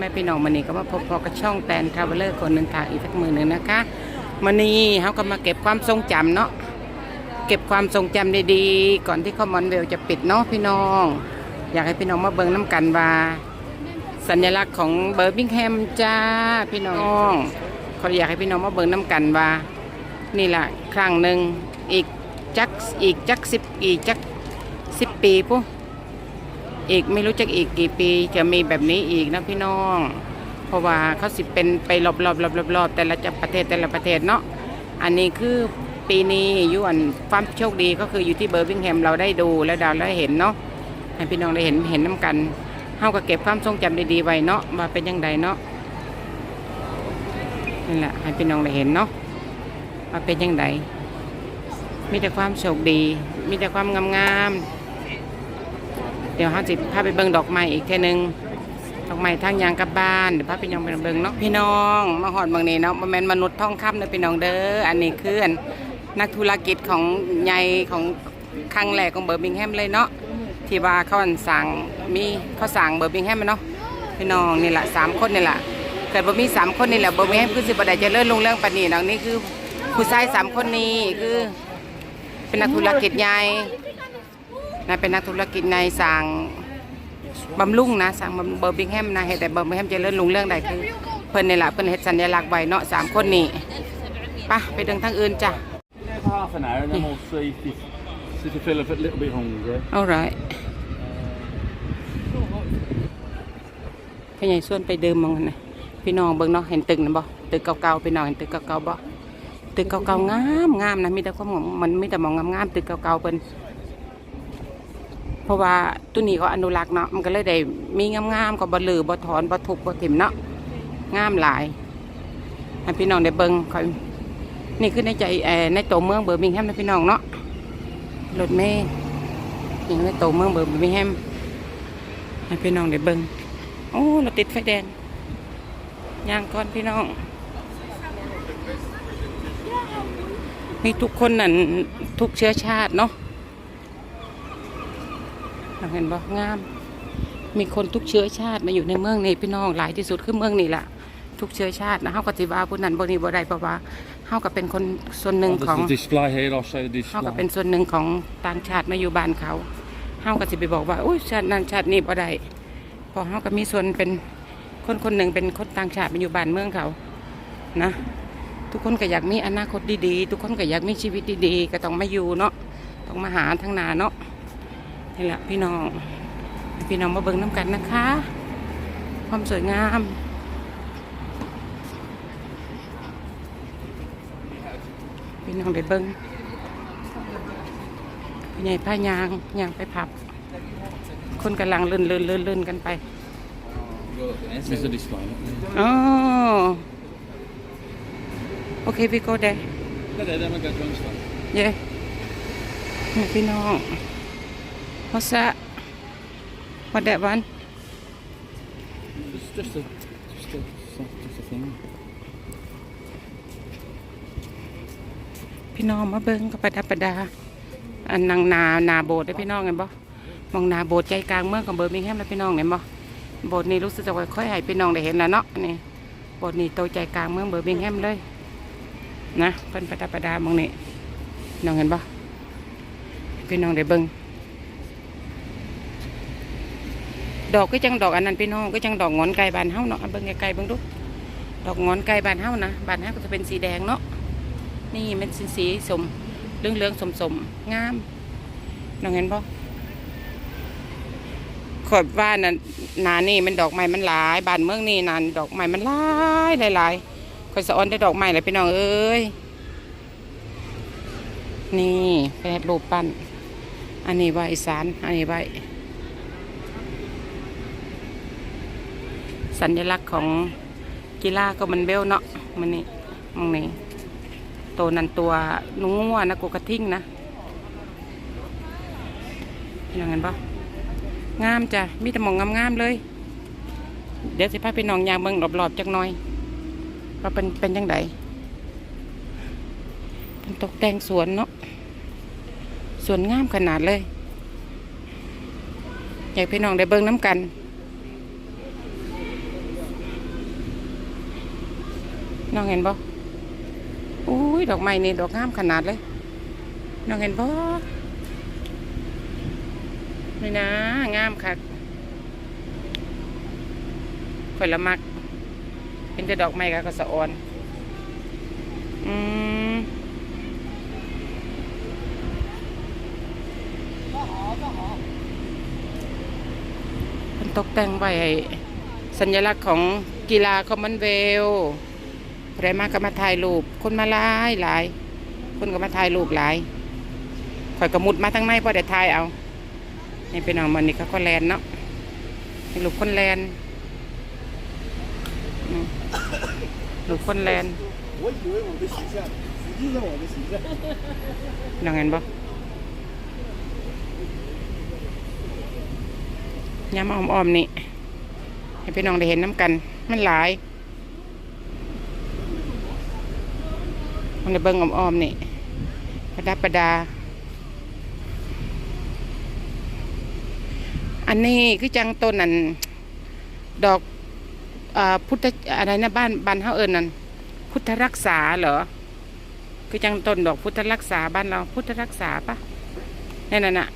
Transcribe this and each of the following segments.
แม่พี่น้องมันนี่ก็มาพบพอกับช่องแตนทราเวลเลอร์คนหนึ่งทางอีกสักมือหนึ่งนะคะมันนี่เขาก็มาเก็บความทรงจำเนาะเก็บความทรงจำดีๆ ก่อนที่คอมมอนเวลจะปิดเนาะพี่น้อง อยากให้พี่น้องมาเบิ่งน้ำกันว่า สัญลักษณ์ของเบอร์บิงแฮมจ้าพี่น้องเขาอยากให้พี่น้องมาเบิ่งน้ำกันว่า นี่แหละครั้งหนึ่งอีกจักอีกจักสิบอีกจักสิบปีปุ๊ อีกไม่รู้จักอีกกี่ปีจะมีแบบนี้อีกนะพี่น้อง เพราะว่าเขาสิเป็นไปรอบๆรอบๆรอบๆแต่ละจังประเทศแต่ละประเทศเนาะอันนี้คือปีนี้ยุอันความโชคดีก็คืออยู่ที่เบอร์บิงแฮมเราได้ดูแล้วดาวได้เห็นเนาะให้พี่น้องได้เห็นเห็นน้ำกันเฮาก็เก็บความทรงจำดีๆไว้เนาะว่าเป็นยังไงเนาะนี่แหละให้พี่น้องได้เห็นเนาะว่าเป็นยังไงมีแต่ความโชคดี มีแต่ความงามๆ ดี๋ยวเขาจิพาไปเบิ่งดอกไม้อีกเท่นึงดอกไม้ทางยางกลับบ้านเดี๋ยวพาพี่น้องไปเบิ่งเนาะพี่น้องมาหอดบางนี้เนาะมันเป็นมนุษย์ท่องคำเด้อพี่น้องเด้ออันนี้คือนนักธุรกิจของใหญ่ของครั้งแรกของเบอร์บิงแฮมเลยเนาะที่ว่าเขาสั่งมีเขาสั่งเบอร์บิงแฮมเนาะพี่น้องนี่แหละสามคนนี่แหละเกิดบ่มีสามคนนี่แหละเบอร์บิงแฮมคือสิบ่ได้เจริญรุ่งเรื่องปานนี้เนาะนี่คือผู้ชายสามคนนี้คือ เป็นนักธุรกิจใหญ่ นะเป็นนักธุรกิจในสั่งบำรุงนะสั่งเบอร์บิงแฮมนะให้แต่เบอร์บิงแฮมเจะเลื่อนลุงเรื่องใดคือเพิ่นนี่แหละเพิ่นเฮ็ดสัญลักษณ์ไว้เนาะสามคนนี้ไปไปเดินทางอื่นจ้ะ Give half an hour and then we'll see if you, see if you feel a bit- little bit hungry. เอาไรพี่ใหญ่ส่วนไปเดิมมองกันนะพี่น้องเบิ่งเนาะเห็นตึกนะบ่ตึกเก่าๆพี่น้องเห็นตึกเก่าๆบ่ตึกเก่าๆงามงามนะมีแต่ความงามมันมีแต่หมองงามๆตึกเก่าๆเพิ่นเพ ราะว่าตัวนี้ก็อนุรักษ์เนาะมันก็เลยได้มีงามๆก็บลือบถอนบทุบบถิ่มเนาะงามหลายให้พี่น้องได้เบิ่งคอยนี่คือในใจเอ่อในตัวเมืองเบอร์มิงแฮมนะพี่น้องเนาะรถเมล์ยังในโตเมืองเบิร์มิงแฮมให้พี่น้องได้เบิ่งโอ้เราติดไฟแดงย่างก่อนพี่น้องมีทุกคนนั่นทุกเชื้อชาติเนาะ เราเห็นบ่งาม มีคนทุกเชื้อชาติมาอยู่ในเมืองนี้พี่น้องหลายที่สุดคือเมืองนี้แหละทุกเชื้อชาตินะเฮาก็สิว่าผู้นั้นบ่นี้บ่ได้เพราะว่าเฮาก็เป็นคนส่วนหนึ่ง Oh, ของ there's the display here, I'll show you the เขาก็ display. เป็นส่วนหนึ่งของต่างชาติมาอยู่บ้านเขาเฮาก็สิไปบอกว่าอุ้ยชาตินั้นชาตินี้บ่ได้เพอเฮาก็มีส่วนเป็นคนคนหนึ่งเป็นคนต่างชาติมาอยู่บ้านเมืองเขานะ ทุกคนก็อยากมีอนาคตดีๆ ทุกคนก็อยากมีชีวิตดีๆ ก็ต้องมาอยู่เนาะต้องมาหาทั้งนาเนาะ นี่แหละพี่น้อง พี่น้องมาเบิ่งน้ำกันนะคะ ความสวยงามพี่น้องได้เบิ่งพี่ใหญ่ผ้ายางยางไปผับ คนกำลังลื่นลื่นลื่นลื่นกันไป There's the display. อ๋อโอเคพี่โก้เด Go there, then we'll go to Instagram. เย้นี่พี่น้อง What's that What that one It's just a, just a, just a thing. พี่น้องมาเบิ้งก็ประดับประดา อันนางนานาโบสถ์ได้อพี่น้องเห็นบ่มองนาโบสถ์ใจกลางเมืองของเบอร์มิงแฮมแล้วพี่น้องเห็นบ่โบสถ์นี้รู้สึกจะค่อยให้พี่น้องได้เห็นแล้วเนาะนี่โบสถ์นี้โตใจกลางเมืองเบอร์มิงแฮมเลยนะเป็นประดับประดามองนี่น้องเห็นบ่พี่น้องได้เบิ้ง ดอกก็จังดอกอันนั้นพี่น้องก็จังดอกงอนไก่บานเฮาเนาะเอาเบิ้งไกลๆเบิ้งดูดอกงอนไก่บานเฮานะบานเฮาก็จะเป็นสีแดงเนาะนี่มันสีสีสมเรื่องเรื่องสมสมงามน้องเห็นบ่ขอบว่าน่ะนานี่มันดอกไม้มันหลายบานเมืองนี่นานดอกไม้มันหลายหลายหลายคอยสะออนได้ดอกไม้เลยพี่น้องเอ้ยนี่แปดรูปปั้นอันนี้ไว้สารอันนี้ไว้ สัญลักษณ์ของกีฬาก็มันเบลเนาะมันนี่มองนี่ตัวนันตัวนุ้งงัวนะกูกระทิ่งนะอย่างนั้นปะงามจ้ะมีแต่มองงามๆเลย เดี๋ยวสิพาพี่น้องยางเบิ่งรอบๆจักหน่อยว่าเป็นเป็นยังไงเป็นตกแต่งสวนเนาะสวนงามขนาดเลย อยากพี่น้องได้เบิ่งน้ำกัน น้องเห็นบ่อุ้ยดอกไม้นี่ดอกงามขนาดเลย น้องเห็นบ่นี่นะงามคักข่อยลมัก เป็นแต่ดอกไม้กับกระสะออน อืมมันตกแต่งไว้สัญลักษณ์ของกีฬาคอมมอนเวล ใครมาก็มาถ่ายรูปคนมาหลายหลายคนก็มาถ่ายรูปหลายข่อยกระมุดมาทั้งในพอเด้ถ่ายเอานี่เป็นน้องมันนี่ก็คนแลนเนาะลูกคนแลนลูกคนแลนน้องเห็นปะยามอ้อมๆนี่ให้พี่น้องได้เห็นน้ำกัน มันหลาย มันเบิ่งอ้อมๆนี่ประดับประดา อันนี้คือจังต้นนั่นดอกอาพุทธอะไรนะบ้านบ้านเฮาเอิญนั่นพุทธรักษาเหรอคือจังต้นดอกพุทธรักษาบ้านเราพุทธรักษาปะนี่นน่ะ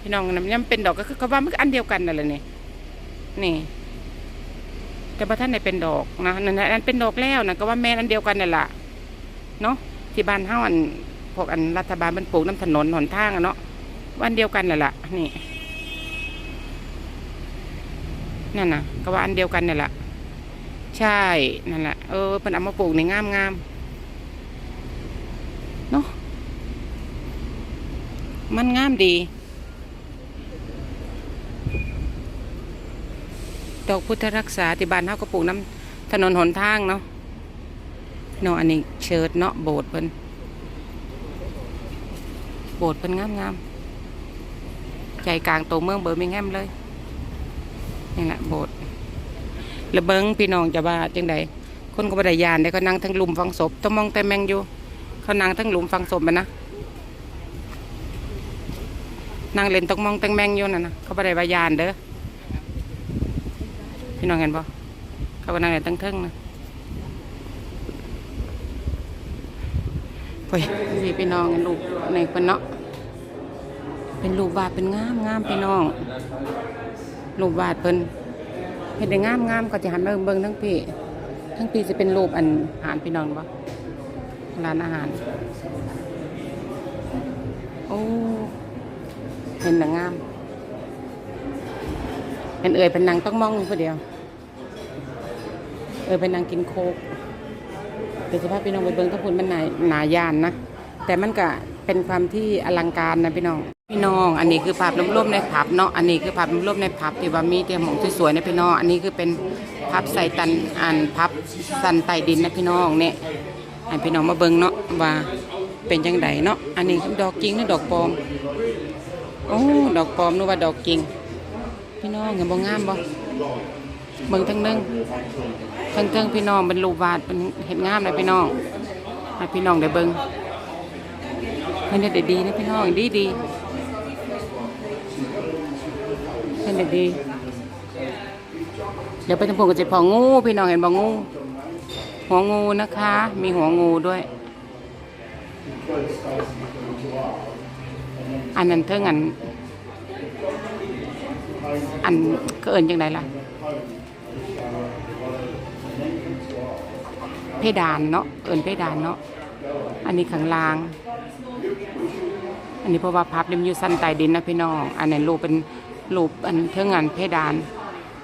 พี่น้องนะมันเป็นดอกก็คือเขาว่ามันอันเดียวกันนั่นแหละนี่นี่แต่พระท่านได้เป็นดอกนะนั่นน่นเป็นดอกแล้วนะก็ว่าแม่นอันเดียวกันนั่นแหละ เนาะที่บ้านเฮาอันพวกอันรัฐบาลมันปลูกน้ำถนนหนทางอะเนาะวันเดียวกันนั่นแหละนี่นั่นน่ะก็ว่าอันเดียวกันนั่แหละใช่นั่นแหละเออเป็นเอามาปลูกในงามงามเนาะมันงามดีดอกพุทธรักษาที่บ้านเฮาก็ปลูกน้ำถนนหนทางเนาะ เนาะอันนี้เชิดเนาะโบสถ์เพิ่นโบสถ์เพิ่นงามงามใจกลางตัวเมืองเบอร์มิงแฮมเลยนี่แหละโบสถ์แล้วเบิงพี่น้องจะว่าจังใดคนก็บด้ยานได้ก็นั่งทั้งหลุมฝังศพต้องมองแต่แมงอยู่ เขานั่งทั้งหลุมฟังศพมันนะนั่งเล่นตกมองแตงแมงอยู่นั่นนะเขาบ่ได้วายานเด้อพี่น้องเห็นปะเขาก็นั่งเล่นตั้งเทิงนะ เฮ้ยนี่พี่น้องลูกในเป็นเนาะเป็นรูปวาดเป็นงามงามพี่น้องรูปวาดเป็นเห็นได้งามงามก็จะหันมาเบิ่งทั้งปีทั้งปีจะเป็นรูปอันหานพี่น้องปะร้านอาหาร โอ้เห็นหนังงามเป็นเอ่ยเป็นนางต้องมองอยู่คนเดียว เอ่ยเป็นนางกินโคก เดี๋ยวจะพาพี่น้องไปเบิ้งทั้งพุ่นมันหนาหนายานนะ แต่มันก็เป็นความที่อลังการนะพี่น้อง พี่น้อง อันนี้คือภาพร่มๆในผับเนาะ อันนี้คือภาพร่มๆในผับที่ว่ามีเตียงหมองสวยๆนะพี่น้อง อันนี้คือเป็นพับใส่ตันอันพับสันใต้ดินนะพี่น้องเนี่ยให้พี่น้องมาเบิ่งเนาะว่าเป็นจังไดเนาะ อันนี้ดอกจริงหรือดอกปลอม โอ้ ดอกปลอมนึกว่าดอกจริงพี่น้องเห็นบ่งามบ่เบิ่งทั้งนึง ทั้งเทิงพี่น้องเป็นรูปวาดเป็นเห็นงามเลยพี่น้องให้พี่น้องได้เบิ่งเพิ่นเฮ็ดด้ดีนะพี่น้องดีดีเพิ่นเฮ็ดดี เดี๋ยวไปทางพวกก็จะพองูพี่น้องเห็นบ่งู หัวงูนะคะ มีหัวงูด้วย อันนั้นเท่าอัน อันเอิญยังไงล่ะ เพดานเนาะเอิญเพดานเนาะอันนี้ข้างล่าง อันนี้เพราะว่าพับเล่มอยู่สั้นใต้ดินนะพี่น้อง อันนั้นรูปเป็นรูปอันเท่าอันเพดาน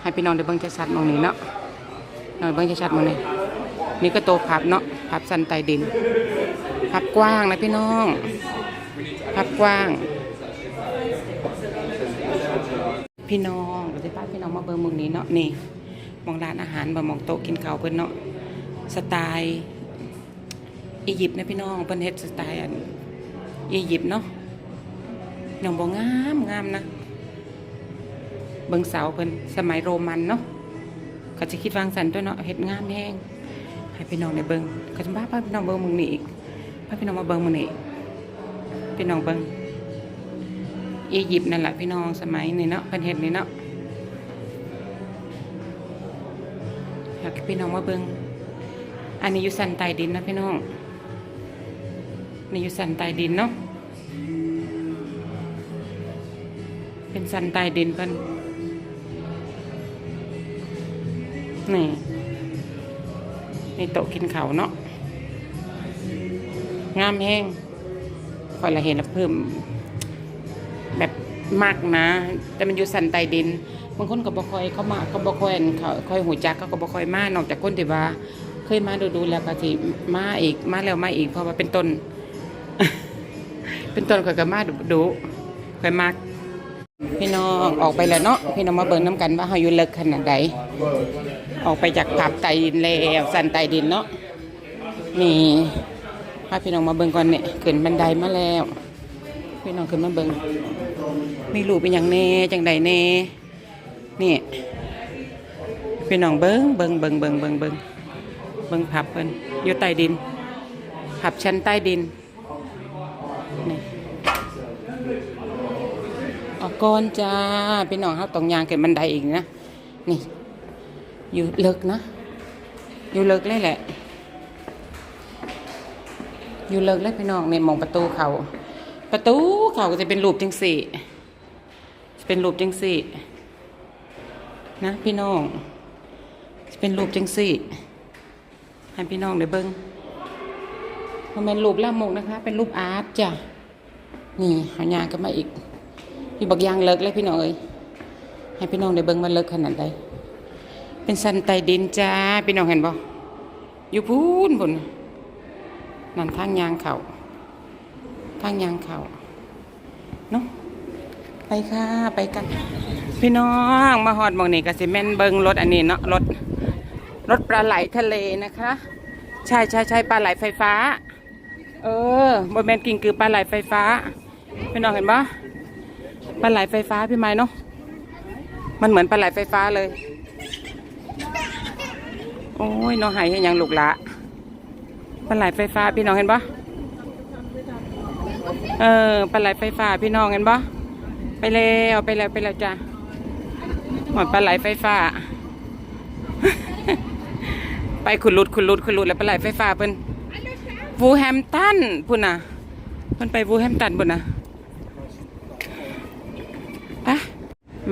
ให้พี่น้องได้เบิ่งชัดๆมองนี้เนาะหน่อยเบิ่งชัดๆมองนี้นี่ก็โตพับเนาะพับสันใต้ดิน พับกว้างนะพี่น้อง พับกว้าง พี่น้องเดี๋ยวจะพาพี่น้องมาเบิ่งเมืองนี้เนาะนี่มองร้านอาหารบ่มองโต๊ะกินข้าวเพิ่นเนาะ สไตล์อียิปต์นะพี่น้องเพิ่นเฮ็ดสไตล์อันอียิปต์เนาะน้องบ่งามงามนะเบิงเสาเพิ่นสมัยโรมันเนาะก็จะคิดวางสันด้วยเนาะเฮ็ดงามแห้งให้พี่น้องได้เบิงก็จะพาพี่น้องเบิงมึงนี่อีกพาพี่น้องมาเบิงมึงนี่พี่น้องเบิงอียิปต์นั่นแหละพี่น้องสมัยนี่เนาะเพิ่นเฮ็ดนี่เนาะอยากให้พี่น้องมาเบิง อันนี้อยู่สันใต้ดินนะพี่น้องนี่อยู่สันใต้ดินเนาะเป็นสันใต้ดินเพิ่นนี่นี่โต๊ะกินเขาเนาะงามแห้งคอยละเห็นแล้วเพิ่ม แบบมากนะ แต่มันอยู่สันใต้ดินบางคนก็บ่คอยเข้ามาก็บ่คอยเขาคอยหูจักเขาก็บ่คอยมานอกจากคนที่ว่า เคยมาดูดูแล้วก็สิมาอีกมาแล้วมาอีก เพราะว่าเป็นต้น เป็นต้นข่อยก็มาดูดูค่อยมากพี่น้องออกไปแล้วเนาะพี่น้องมาเบิ่งน้ำกันว่าเฮาอยู่เลิกขนาดใดออกไปจากผับใต้ดินแล้วสันใต้ดินเนาะนี่พาพี่น้องมาเบิ่งก่อนเนี่ยขึ้นบันไดมาแล้ว พี่น้องขึ้นมาเบิ่งมีรูปเป็นอย่างแน่จังใดแน่นี่พี่น้องเบิ่งเบิ่งเบิ่งเบิ่งเบิ่งเบิ่ง เบิ่งผับเพิ่นอยู่ใต้ดิน ผับชั้นใต้ดินนี่ออกก่อนจ้าพี่น้องครับตรงยางเกิดบันไดอีกนะ นี่ อยู่เลิกนะ อยู่เลิกเลยแหละ อยู่เลิกเลยพี่น้องเนี่ยมองประตูเขาประตูเขาก็จะเป็นรูปจังสี่เป็นรูปจังสี่นะพี่น้องเป็นรูปจังสี่ ให้พี่น้องได้เบิ้งมันเป็นรูปล่ามกนะคะ เป็นรูปอาร์ตจ้ะ นี่หายางกันมาอีกพี่บอกยางเลิกเลยพี่น้องเอ้ยให้พี่น้องได้เบิ้งว่าเลิกขนาดใดเป็นสันใต้ดินจ้าพี่น้องเห็นบ่อยู่พูนบนนั่นทางยางเขาทางยางเขาเนาะไปค่ะ ไปกัน พี่น้องมาหอดมองนี่ก็สิแม่นเบิงรถอันนี้เนาะรถ รถปลาไหลทะเลนะคะ ใช่ใช่ใช่ปลาไหลไฟฟ้า เออบนแมนกิ่งคือปลาไหลไฟฟ้าพี่น้องเห็นปะปลาไหลไฟฟ้าพี่ไม้เนาะมันเหมือนปลาไหลไฟฟ้าเลย โอ้ยน้องหายยังลูกละปลาไหลไฟฟ้าพี่น้องเห็นปะเออปลาไหลไฟฟ้าพี่น้องเห็นปะไปแล้วไปแล้วไปแล้วจ้ะหมดปลาไหลไฟฟ้า ไปขุดลุดขุดลุดขุดลุดแล้วไปลาไหลไฟฟ้าเพิ่นวูแฮมตันพุ่นน่ะเพิ่นไปวูแฮมตันพุ่นน่ะไป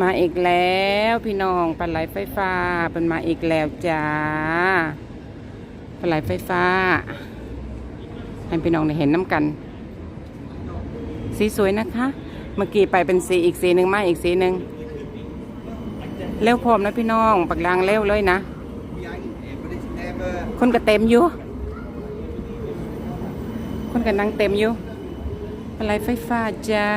มาอีกแล้วพี่น้องปลาไหลไฟฟ้าเพิ่นมาอีกแล้วจ้าปลาไหลไฟฟ้าให้พี่น้องได้เห็นน้ำกัน สีสวยนะคะ เมื่อกี้ไปเป็นสีอีกสีหนึ่งมาอีกสีหนึ่งเร็วพร้อมนะพี่น้อง ปักลางเร็วเลยนะ คนก็เต็มอยู่ คนก็นั่งเต็มอยู่ อะไรไฟฟ้าจ้า